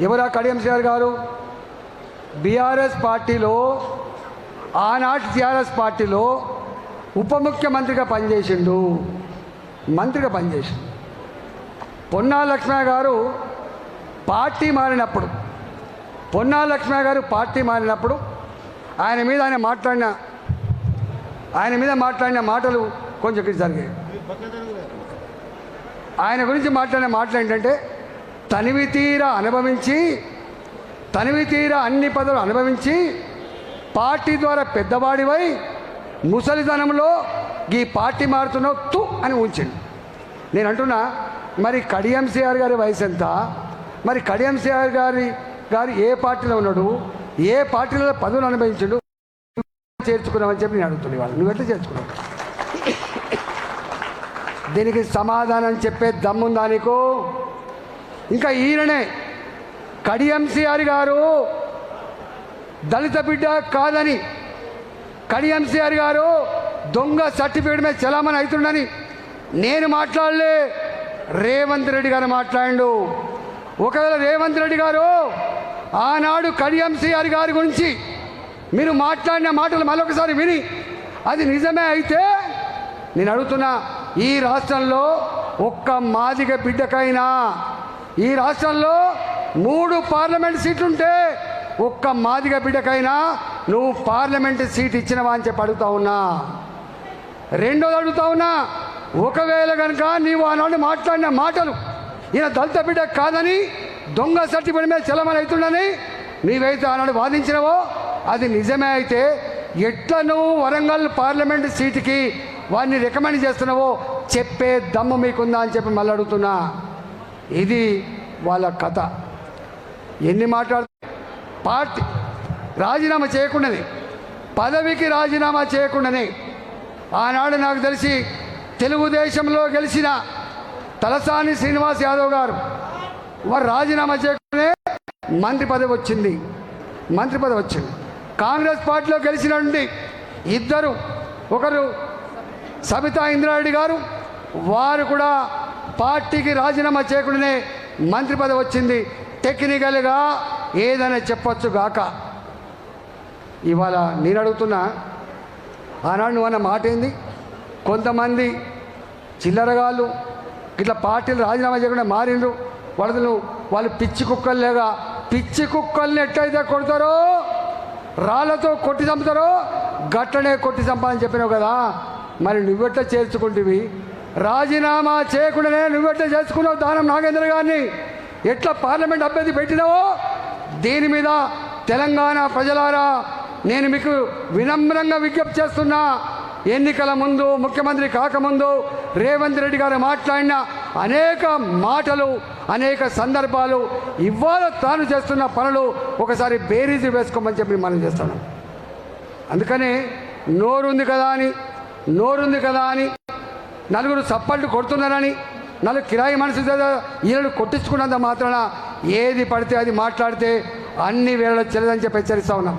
ఎవరా కడియం గారు? బీఆర్ఎస్ పార్టీలో ఆనాటి టీఆర్ఎస్ పార్టీలో ఉప ముఖ్యమంత్రిగా పనిచేసిండు. మంత్రిగా పనిచేసిండు. పొన్నా లక్ష్మణ గారు పార్టీ మారినప్పుడు పొన్నా లక్ష్మణ గారు పార్టీ మారినప్పుడు ఆయన మీద ఆయన మాట్లాడిన ఆయన మీద మాట్లాడిన మాటలు కొంచెం ఇక్కడ జరిగాయి. ఆయన గురించి మాట్లాడిన మాటలు ఏంటంటే తనివి తీర అనుభవించి తనివి తీర అన్ని పదవులు అనుభవించి పార్టీ ద్వారా పెద్దవాడివై ముసలితనంలో ఈ పార్టీ మారుతున్నావు తు అని ఉంచండి నేను అంటున్నా మరి కడియం సిఆర్ గారి వయసు ఎంత? మరి కడియం సిఆర్ గారి గారు ఏ పార్టీలో ఉన్నాడు? ఏ పార్టీలో పదవులు అనుభవించాడు? చేర్చుకున్నామని చెప్పి నేను అడుగుతున్నాను వాళ్ళు నువ్వు ఎట్లా చేర్చుకున్నావు? దీనికి సమాధానం చెప్పే దమ్ముందా నీకు? ఇంకా ఈయననే. కడియంసిఆర్ గారు దళిత బిడ్డ కాదని. కడియంసిఆర్ గారు దొంగ సర్టిఫికేట్ మీద చలామణి అవుతుండని. నేను మాట్లాడలే. రేవంత్ రెడ్డి గారు మాట్లాడిండు. ఒకవేళ రేవంత్ రెడ్డి గారు ఆనాడు కడియంసిఆర్ గారి గురించి మీరు మాట్లాడిన మాటలు మరొకసారి విని అది నిజమే అయితే నేను అడుగుతున్నా ఈ రాష్ట్రంలో ఒక్క మాదిగ బిడ్డకైనా ఈ రాష్ట్రంలో మూడు పార్లమెంట్ సీట్లుంటే ఒక్క మాదిగ బిడ్డకైనా నువ్వు పార్లమెంట్ సీట్ ఇచ్చినవా అని చెప్పి అడుగుతా ఉన్నా. రెండోది అడుగుతా ఉన్నా ఒకవేళ కనుక నీవు ఆనాడు మాట్లాడిన మాటలు ఈయన దళిత బిడ్డ కాదని దొంగ సర్టిఫికేట్ మీద చలమని అవుతుండని నీవైతే ఆనాడు వాదించినవో అది నిజమే అయితే ఎట్లా నువ్వు వరంగల్ పార్లమెంట్ సీటుకి వారిని రికమెండ్ చేస్తున్నావో చెప్పే దమ్ము మీకుందా అని చెప్పి మళ్ళీ అడుగుతున్నా. ఇది వాళ్ళ కథ. ఎన్ని మాట్లాడు పార్టీ రాజీనామా చేయకుండానే పదవికి రాజీనామా చేయకుండానే ఆనాడు నాకు తెలిసి తెలుగుదేశంలో గెలిచిన తలసాని శ్రీనివాస్ యాదవ్ గారు వారు రాజీనామా చేయకుండానే మంత్రి పదవి వచ్చింది. మంత్రి పదవి వచ్చింది. కాంగ్రెస్ పార్టీలో గెలిచినటువంటి ఇద్దరు ఒకరు సబితా ఇంద్రారెడ్డి గారు వారు కూడా పార్టీకి రాజీనామా చేయకుండానే మంత్రి పదవి వచ్చింది. టెక్నికల్గా ఏదైనా చెప్పచ్చు గాక. ఇవాళ నేను అడుగుతున్నా ఆనాడు నువ్వు అన్న మాట ఏంది? కొంతమంది చిల్లరగాళ్ళు ఇట్లా పార్టీలు రాజీనామా చేయకుండా మారిండ్రు. వాళ్ళు వాళ్ళు పిచ్చి కుక్కల్లేగా పిచ్చి కుక్కల్ని ఎట్లయితే కొడతారో రాళ్ళతో కొట్టి చంపుతారో గట్టనే కొట్టి చంపాలని చెప్పినావు కదా. మరి నువ్వెట్లా చేర్చుకుంటేవి? రాజీనామా చేయకుండానే నువ్వెట్లా చేసుకున్నావు దానం నాగేంద్ర గారిని? ఎట్లా పార్లమెంట్ అభ్యర్థి పెట్టినావో? దీని మీద తెలంగాణ ప్రజలారా నేను మీకు వినమ్రంగా విజ్ఞప్తి చేస్తున్నా. ఎన్నికల ముందు ముఖ్యమంత్రి కాకముందు రేవంత్ రెడ్డి గారు మాట్లాడిన అనేక మాటలు అనేక సందర్భాలు ఇవాళ తాను చేస్తున్న పనులు ఒకసారి బేరీజు వేసుకోమని చెప్పి మనం చేస్తున్నాం. అందుకని నోరుంది కదా అని నోరుంది కదా అని నలుగురు చప్పళ్ళు కొడుతున్నారని నలుగురు కిరాయి మనసు చేత ఈయనను కొట్టించుకున్నంత మాత్రాన ఏది పడితే అది మాట్లాడితే అన్ని వేళ చెల్లదని చెప్పి హెచ్చరిస్తా ఉన్నాం.